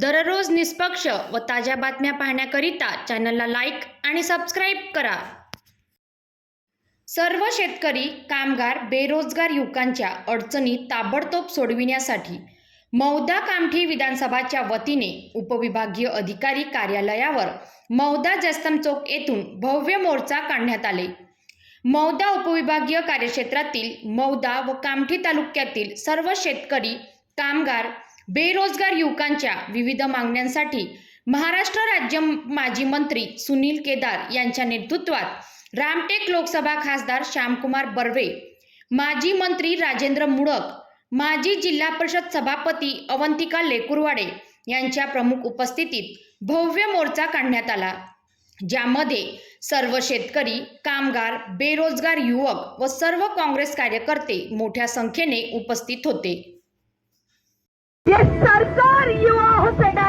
दररोज निष्पक्ष व ताज्या बातम्या पाहण्याकरिता चॅनलला लाईक आणि सबस्क्राईब करा. सर्व शेतकरी कामगार बेरोजगार युवकांच्या अडचणी ताबडतोब सोडविण्यासाठी मौदा कामठी विधानसभाच्या वतीने उपविभागीय अधिकारी कार्यालयावर मौदा जस्तम चौक येथून भव्य मोर्चा काढण्यात आले. मौदा उपविभागीय कार्यक्षेत्रातील मौदा व कामठी तालुक्यातील सर्व शेतकरी कामगार बेरोजगार युवकांच्या विविध मागण्यांसाठी महाराष्ट्र राज्य माजी मंत्री सुनील केदार यांच्या नेतृत्वात रामटेक लोकसभा खासदार श्यामकुमार बर्वे माजी मंत्री राजेंद्र मुडक माजी जिल्हा परिषद सभापती अवंतिका लेकुरवाडे यांच्या प्रमुख उपस्थितीत भव्य मोर्चा काढण्यात आला ज्यामध्ये सर्व शेतकरी कामगार बेरोजगार युवक व सर्व काँग्रेस कार्यकर्ते मोठ्या संख्येने उपस्थित होते. ये सरकार युवाओं से डरती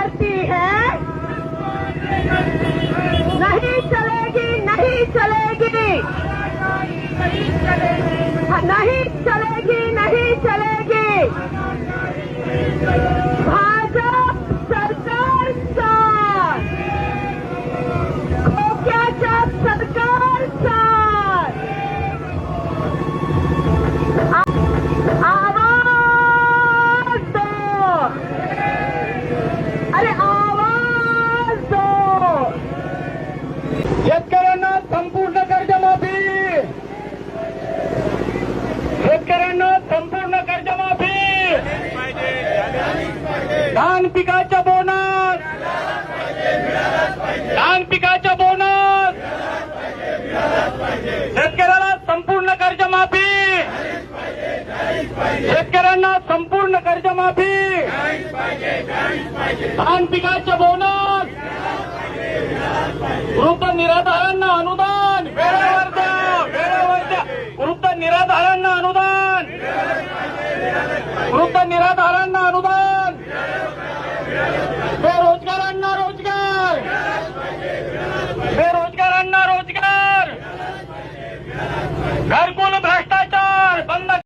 धान पिकाच्या बोनस. धान पिकाच्या बोनस. शेतकऱ्याला संपूर्ण कर्जमाफी शेतकऱ्यांना संपूर्ण कर्जमाफी धान पिकाच्या बोनस. वृद्ध निराधारांना अनुदान